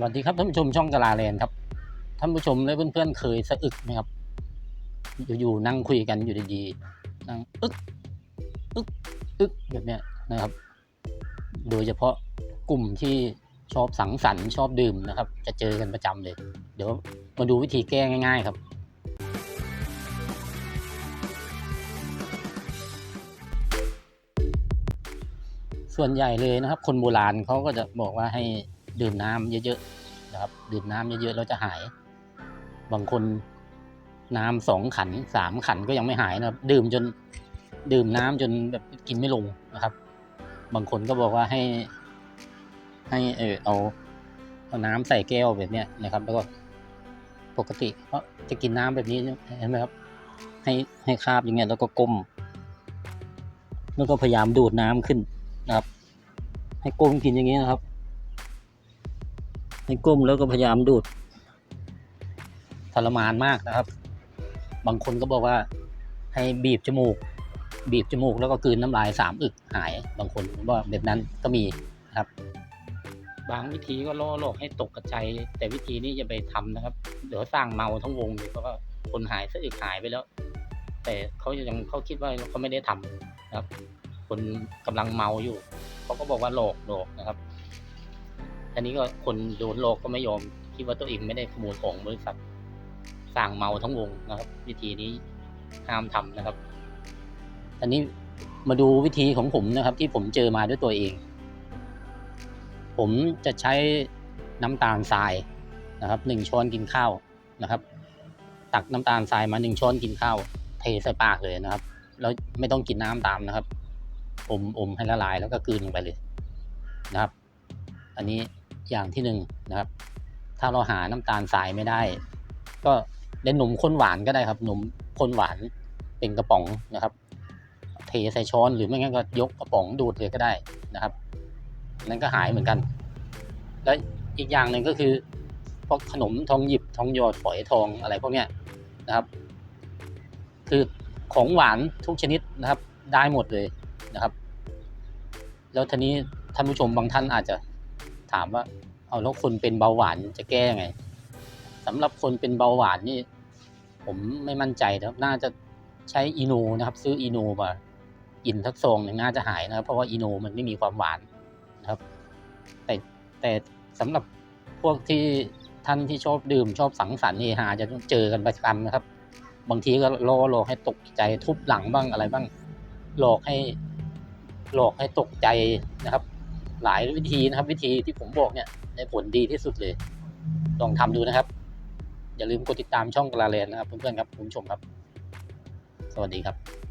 สวัสดีครับท่านผู้ชมช่องกะลาแลนครับท่านผู้ชมและเพื่อนๆเคยสะอึกไหมครับ อยู่ๆนั่งคุยกันอยู่ดีๆนั่งอึกอึกอึกแบบเนี้ยนะครับ โดยเฉพาะกลุ่มที่ชอบสังสรรค์ชอบดื่มนะครับ จะเจอกันประจำเลย เดี๋ยวมาดูวิธีแก้ง่าย ๆครับ ส่วนใหญ่เลยนะครับ คนโบราณเขาก็จะบอกว่าให้ ดื่มน้ำเยอะๆนะครับ ดื่มน้ำเยอะๆแล้วจะหาย บางคนน้ำสองขันสามขันก็ยังไม่หายนะครับ ดื่มจนดื่มน้ำจนแบบกินไม่ลงนะครับ บางคนก็บอกว่าให้ ให้เออเอาเอาน้ำใส่แก้วแบบเนี้ยนะครับ แล้วก็ปกติก็จะกินน้ำแบบนี้เห็นไหมครับ ให้ให้คาบอย่างเงี้ยแล้วก็ก้ม แล้วก็พยายามดูดน้ำขึ้นนะครับ ให้ก้มกินอย่างนี้ยนะครับ ให้ก้มแล้วก็พยายามดูดทรมานมากนะครับ บางคนก็บอกว่าให้บีบจมูก บีบจมูกแล้วก็กืนน้ำลายสามอึกหาย บางคนว่าแบบนั้นก็มีนะครับ บางวิธีก็ล่อโลอกให้ตกกระจายแต่วิธีนี้อย่าไปทำนะครับ เดี๋ยวสร้างเมาทั้งวงเลยเพราะว่าคนหายสะอึกหายไปแล้ว แต่เขายังเขาคิดว่าเขาไม่ได้ทำนะครับ คนกำลังเมาอยู่เขาก็บอกว่าหลอกหลอกนะครับ ทีนี้ก็คนโดนหลอกก็ไม่ยอมคิดว่าตัวเองไม่ได้ขโมยของบริษัทสร้างเมาทั้งวงนะครับ วิธีนี้ห้ามทำนะครับ อันนี้มาดูวิธีของผมนะครับ ที่ผมเจอมาด้วยตัวเอง ผมจะใช้น้ำตาลทรายนะครับหนึ่งช้อนกินข้าวนะครับ ตักน้ำตาลทรายมาหนึ่งช้อนกินข้าว เทใส่ปากเลยนะครับแล้วไม่ต้องกินน้ำตามนะครับอมอมให้ละลายแล้วก็กลืนลงไปเลยนะครับ อันนี้ อย่างที่หนึ่งนะครับ ถ้าเราหาน้ำตาลทรายไม่ได้ ก็เล่นหนุ่มข้นหวานก็ได้ครับหนุ่มข้นหวานเป็นกระป๋องนะครับ เทใส่ช้อนหรือไม่งั้นก็ยกกระป๋องดูดเลยก็ได้นะครับ นั้นก็หายเหมือนกัน แล้วอีกอย่างหนึ่งก็คือพวกขนมทองหยิบทองหยอดฝอยทองอะไรพวกเนี้ยนะครับ คือของหวานทุกชนิดนะครับได้หมดเลยนะครับ แล้วทีนี้ท่านผู้ชมบางท่านอาจจะถามว่า เอาแล้วคนเป็นเบาหวานจะแก้ยังไงสำหรับคนเป็นเบาหวานนี่ ผมไม่มั่นใจนะครับน่าจะใช้อีโนนะครับ ซื้ออีโนมากินทักซองหนึ่งน่าจะหายนะครับ เพราะว่าอีโนมันไม่มีความหวานนะครับ แต่แต่สำหรับพวกที่ท่านที่ชอบดื่มชอบสังสรรค์เฮฮาจะเจอกันประจำนะครับ บางทีก็ล่อหลอกให้ตกใจทุบหลังบ้างอะไรบ้าง หลอกให้หลอกให้ตกใจนะครับ หลายวิธีนะครับ วิธีที่ผมบอกเนี่ยได้ผลดีที่สุดเลย ลองทำดูนะครับ อย่าลืมกดติดตามช่องกลาเลนนะครับเพื่อนๆครับคุณผู้ชมครับ สวัสดีครับ